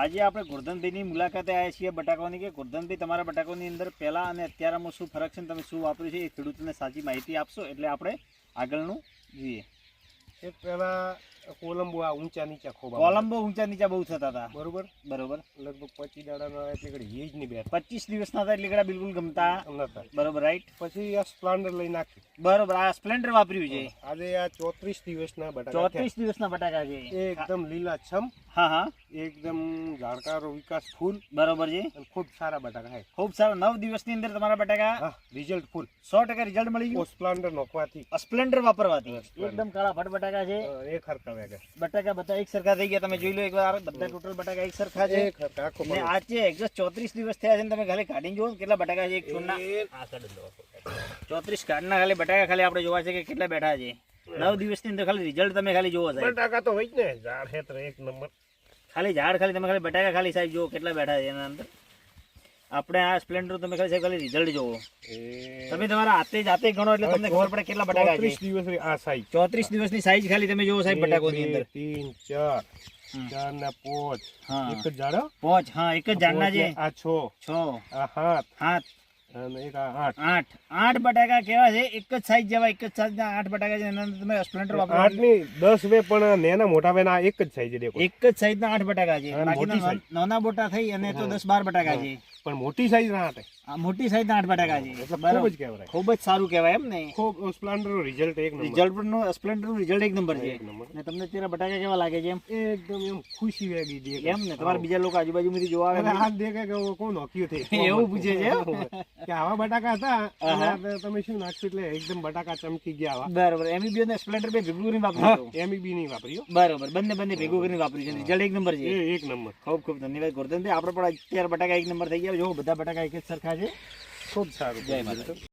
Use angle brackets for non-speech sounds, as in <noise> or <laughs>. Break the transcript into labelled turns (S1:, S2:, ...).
S1: આજે આપણે ગોરધનભાઈની મુલાકાતે આવ્યા છીએ બટાકાની કે ગોરધનભાઈ તમારા બટાકાની અંદર પહેલાં અને અત્યારમાં શું ફરક છે તમે શું વાપર્યું છે એ ખેડૂતોને સાચી માહિતી આપશો એટલે આપણે આગળનું જોઈએ.
S2: એક પહેલાં કોલંબો આ ઊંચા નીચા ખોબા
S1: કોલંબો ઊંચા નીચા બહુ થતા હતા.
S2: બરોબર?
S1: બરોબર.
S2: લગભગ પચીસ દાડાના એટલે હેજ નહીં બેઠ.
S1: પચીસ દિવસના હતા એટલે બિલકુલ ગમતા.
S2: નતા.
S1: બરોબર રાઈટ
S2: પછી આ સ્પ્લેન્ડર લઈ નાખ્યું.
S1: બરોબર આ સ્પ્લેન્ડર વાપર્યું છે.
S2: આજે આ ચોત્રીસ દિવસના બટાકા
S1: ચોત્રીસ દિવસના બટાકા છે.
S2: એકદમ લીલા છમ
S1: હા હા.
S2: એકદમ ઝાડકારો વિકાસ ફૂલ.
S1: બરોબર છે.
S2: અને ખૂબ સારા બટાકા છે.
S1: ખૂબ સારા. નવ દિવસની અંદર તમારા બટાકા
S2: રિઝલ્ટ ફૂલ.
S1: સો ટકા રિઝલ્ટ મળી ગયું?
S2: સ્પ્લેન્ડર નોખવાથી.
S1: સ્પ્લેન્ડર વાપરવાથી. એકદમ કાળા ફટ બટાકા છે.
S2: એક હરખા વેગે.
S1: બટાકા બધા એક સરખા થઈ ગયા. તમે જોઈ લો એકવાર બધા ટોટલ બટાકા એક સરખા છે.
S2: એક હરખા આખો
S1: ને આ એક્ઝેક્ટ ચોત્રીસ દિવસ થયા છે તમે ખાલી કાઢીને જુઓ કેટલા બટાકા છે. એક છોડના. ચોત્રીસ કાઢના ખાલી બટાકા ખાલી આપણે જોવા છે કે કેટલા બેઠા છે? નવ દિવસની અંદર ખાલી રિઝલ્ટ તમે ખાલી જોવો સાહેબ.
S2: બટાકા તો હોય જ ને ઝાડ હેત્ર એક નંબર.
S1: ખાલી ઝાડ ખાલી તમે ખાલી બટાકા ખાલી સાહેબ જુઓ કેટલા બેઠા છે એના અંદર. આપણે આ સ્પ્લેન્ડર તમે ખાલી સાહેબ ખાલી રિઝલ્ટ જોવો તમે તમારા હાથે જાતે ગણો એટલે તમને ખબર પડે કેટલા બટાકા છે.
S2: 34 દિવસ આ સાઈઝ
S1: ચોત્રીસ દિવસની સાઈઝ ખાલી તમે જોવો સાહેબ બટાકોની અંદર.
S2: તીન ચાર.
S1: હમ.
S2: ચાર ને પોચ એક જ ઝાડ
S1: પોચ હા એક જ ઝાડના છે.
S2: આ છો.
S1: છ.
S2: આ હાથ
S1: સાત.
S2: અને એક આ આઠ.
S1: આઠ. બટાકા કેવા છે? એક જ સાઈઝ જેવા એક જ સાઈઝના આઠ બટાકા છે. એના તમે સ્પ્લેન્ડર વાપરો.
S2: આઠની દસ વે પણ નેના મોટા વે ના એક જ સાઈઝ દેખો.
S1: એક જ સાઈઝના આઠ બટાકા છે. નાના મોટા થઈ અને તો દસ બાર બટાકા છે.
S2: પણ મોટી સાઈઝ ના
S1: આ મોટી સાઈઝના આઠ બટાકા છે.
S2: એટલે ખૂબ જ કહેવાય.
S1: ખૂબ જ સારું કહેવાય એમ ને.
S2: ખૂબ સ્પ્લેન્ડરનું રિઝલ્ટ એક નંબર
S1: રિઝલ્ટનું સ્પ્લેન્ડરનું રિઝલ્ટ એક નંબર છે. ને તમને તેરા બટાકા કેવા લાગે છે એમ?
S2: એકદમ એમ ખુશી વેગી દે
S1: એમ ને તમારા બીજા લોકો આજુબાજુમાંથી જોવા આવે
S2: હાથ દેખે કે કોણ નોક્યું થઈ <laughs>
S1: એવું પૂછે છે? <laughs>
S2: કે આવા બટાકા હતા તમે શું નાખશો એટલે એકદમ બટાકા ચમકી ગયા
S1: બરાબર. એમી અને સ્પ્લેન્ડર બે ભેગું કરીને વાપર્યું હતું.
S2: બી નહીં વાપર્યો.
S1: બરાબર. બંને બંને ભેગું કરીને વાપર્યું છે. રિઝલ્ટ એક નંબર છે.
S2: એક નંબર
S1: ખૂબ ખૂબ ધન્યવાદ ગોરધનભાઈ આપણે પણ અત્યારે બટાકા એક નંબર થઈ ગયા. જો બધા બટાકા એક જ સરખા છે
S2: ખૂબ સારું
S1: જય માતાજી.